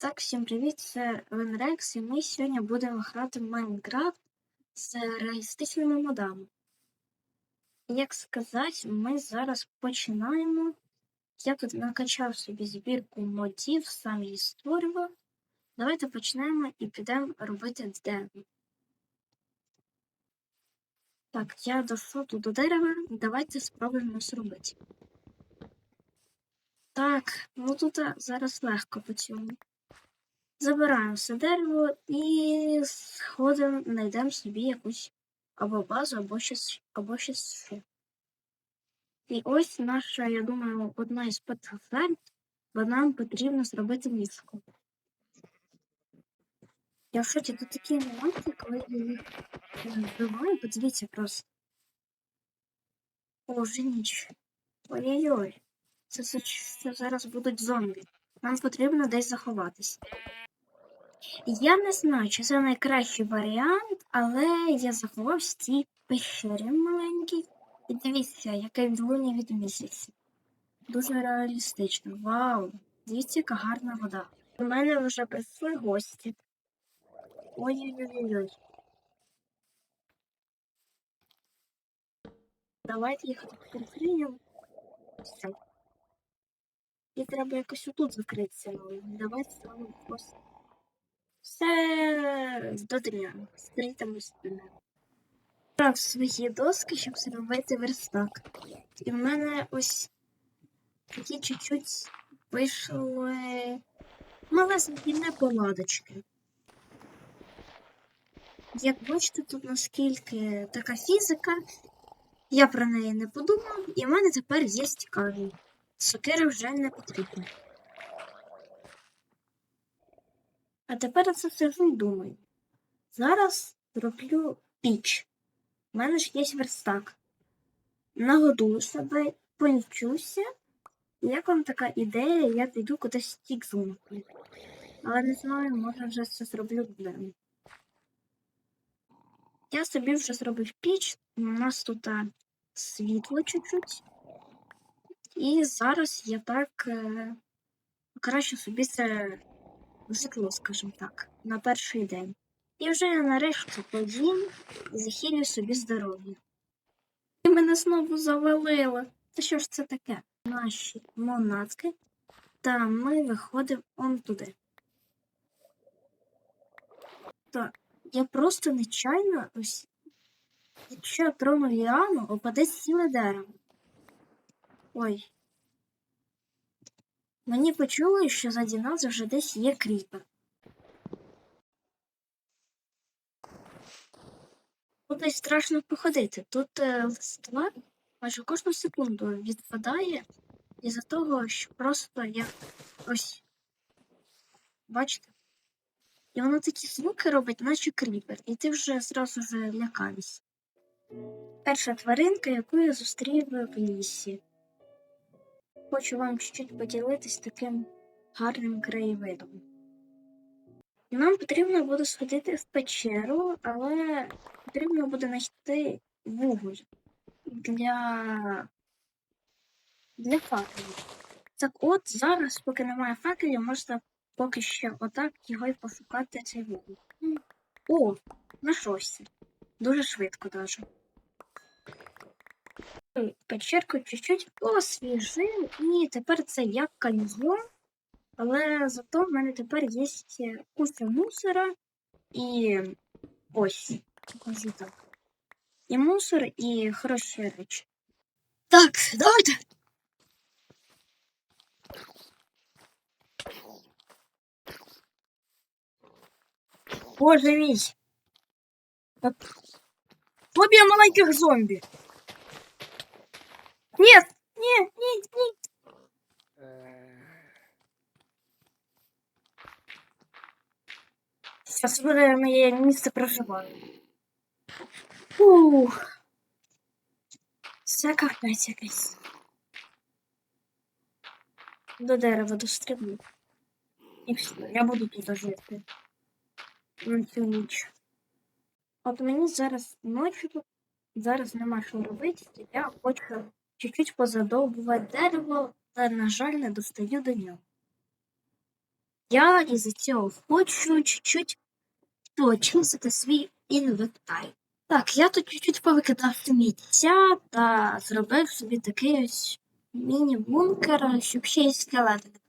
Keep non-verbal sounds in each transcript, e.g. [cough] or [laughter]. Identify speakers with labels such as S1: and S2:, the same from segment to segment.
S1: Так, всім привіт, це Венрекс, і ми сьогодні будемо грати в Майнкрафт з реалістичними модами. Як сказати, ми зараз починаємо. Я тут накачав собі збірку модів, сам її створював. Давайте почнемо і підемо робити дерево. Так, я дійшов тут до дерева, давайте спробуємо зробити. Так, ну тут зараз легко по цьому. Забираємо все дерево і сходимо, знайдемо собі якусь або базу, або щось, або щось. І ось наша, я думаю, одна із перших бо нам потрібно зробити ліжко. Я в шоці, тут такі моменти, коли я їх вбиваю, подивіться просто. О, ніч. Ой-ой-ой. Це, це, це зараз будуть зомбі. Нам потрібно десь заховатись. Я не знаю, чи це найкращий варіант, але я заховався в цій пещері маленькій. І дивіться, яке відлуння від місяця. Дуже реалістично. Вау! Дивіться, яка гарна вода. У мене вже прийшли гості. Ой-ой-ой. Давайте їх прикриємо. Все. І треба якось отут закритися. Ну, Давайте ставимо ось. Все до дня. Стрітимось спина. Брав свої доски, щоб зробити верстак. І в мене ось такі чуть-чуть вийшли малесенькі неполадочки. Як бачите, тут наскільки така фізика, я про неї не подумав, і в мене тепер є камінь. Сокира вже не потрібна. А тепер я це сижу і думаю. Зараз зроблю піч. У мене ж є верстак. Нагодую себе, полічуся. Як вам така ідея, я піду кудись тік зумку. Але не знаю, може вже це зроблю вдома. Я собі вже зробив піч. У нас тут а, світло чуть-чуть. І зараз я так е, краще собі це житло, скажімо так, на перший день. І вже я нарешті поїм і захилю собі здоров'я. І мене знову завалило. Та що ж це таке? Наші монатки. Та ми виходимо он туди. Та я просто нечайно ось. Якщо я трону ліану, опаде ціле дерево. Ой. Мені почули, що заді нас вже десь є кріпер. Тут страшно походити. Тут е, листва майже кожну секунду відпадає із-за того, що просто я ось. Бачите? І воно такі звуки робить, наче кріпер, і ти вже зразу вже лякаєшся. Перша тваринка, яку я зустрів в лісі. Хочу вам чуть поділитись таким гарним краєвидом. Нам потрібно буде сходити в печеру, але потрібно буде знайти вуголь для, для факелів. Так от зараз, поки немає факелів, можна поки що отак його й пошукати цей вуголь. О, знайшовся. Дуже швидко даже. Печерку чуть-чуть освіжив, і тепер це як каньйон, але зато в мене тепер є куча мусора і ось, покажу так. І мусор, і хороші речі. Так, давайте. Боже мій. Фобія маленьких зомбі. Нет, нет, нет, нет. Сейчас буде моє місце проживання. Ух. Це капець якийсь. До дерева дострибну. І все, я буду тут жити. На цю ніч. От мені зараз ночі тут, зараз нема що робити, я хочу чуть-чуть позадовбувати дерево, та, на жаль, не достаю до нього. Я із-за цього хочу чуть-чуть почистити свій інвентар. Так, я тут чуть-чуть повикидав сміття та зробив собі такий ось міні-бункер, щоб ще й скелети не.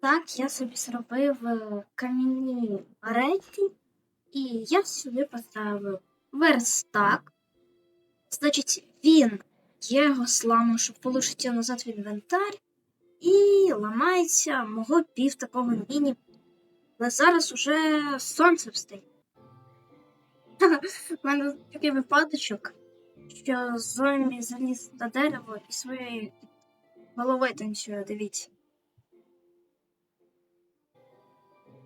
S1: Так, я собі зробив е, кам'яні речі, і я сюди поставив верстак. Значить, він я його сламу, щоб полишити назад в інвентар, і ламається мого пів такого міні. Але зараз уже сонце встає. [laughs] У мене такий випадочок, що зомбі заліз на дерево і своєю головою танцює, дивіться.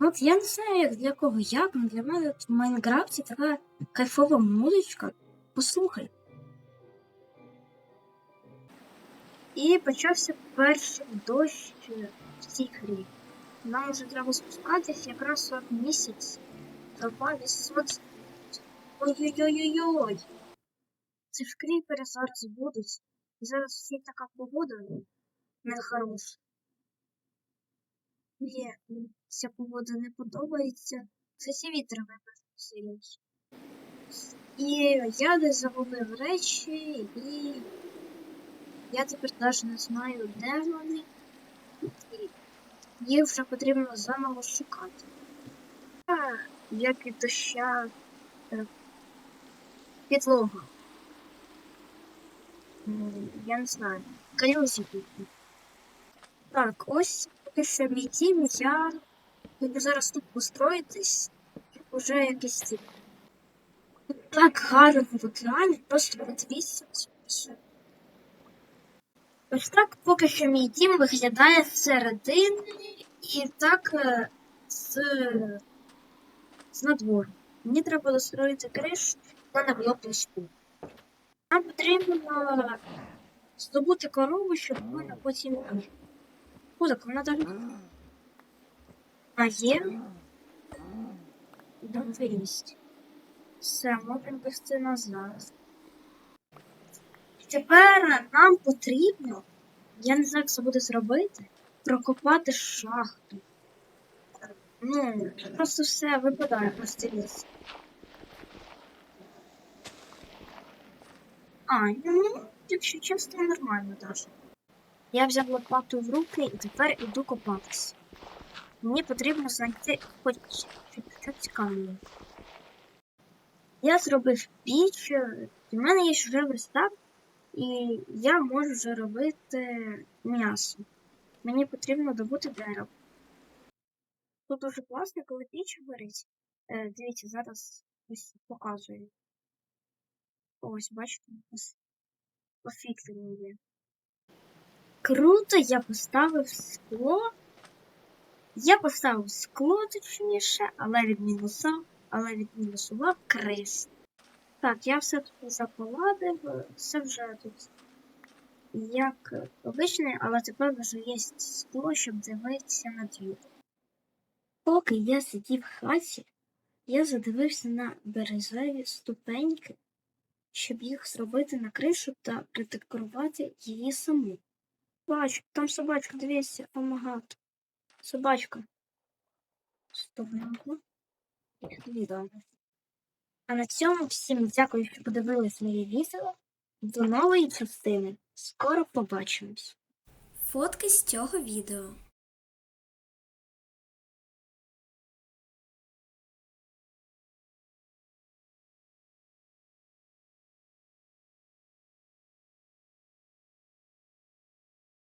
S1: От я не знаю, як для кого як, але для мене в Майнкрафті така кайфова музичка. Послухай. І почався перший дощ в цій грі. Нам вже треба спускатись якраз от місяць. Запалі сонце. Ой-ой-ой-ой-ой. Це ж кріпери зараз будуть. Зараз всі така погода нехороша. Мені ця погода не подобається. Це ці вітер сильний. І я десь загубив речі, і я тепер навіть не знаю, де вони. І їх вже потрібно заново шукати. А, як і доща е, підлога. Я не знаю. Калюзі тут. Так, ось поки що мій дім, я буду зараз тут построїтись. Уже якийсь тип. Так гарно реально, просто подивіться. Ось так поки що мій дім виглядає зсередини і так е, з, з надвору. Мені треба достроїти кришу, вона не було пуску. Нам потрібно здобути корову, щоб вона потім. Так вона так. А є. Довірність. Все, можемо вести назад. Тепер нам потрібно, я не знаю, як це буде зробити, прокопати шахту. Ну, просто все випадає просто ліс. А, ну, якщо чесно, нормально даже. Я взяв лопату в руки і тепер іду копатися. Мені потрібно знайти хоч щось камінь. Я зробив піч, і в мене є вже верстак, і я можу вже робити м'ясо. Мені потрібно добути дерево. Тут дуже класно, коли піч горить. Е, дивіться, зараз ось показую. Ось, бачите, освітлення є. Круто, я поставив скло. Я поставив скло, точніше, але відмінусував, але відмінусував крис. Так, я все тут заполадив, все вже тут як обичне, але тепер вже є скло, щоб дивитися на двір. Поки я сидів в хаті, я задивився на березові ступеньки, щоб їх зробити на кришу та придекорувати її саму. Бачу, там собачка, дивіться, помагати. Собачка. Стовненько. Відео. А на цьому всім дякую, що подивились моє відео. До нової частини. Скоро побачимось.
S2: Фотки з цього відео.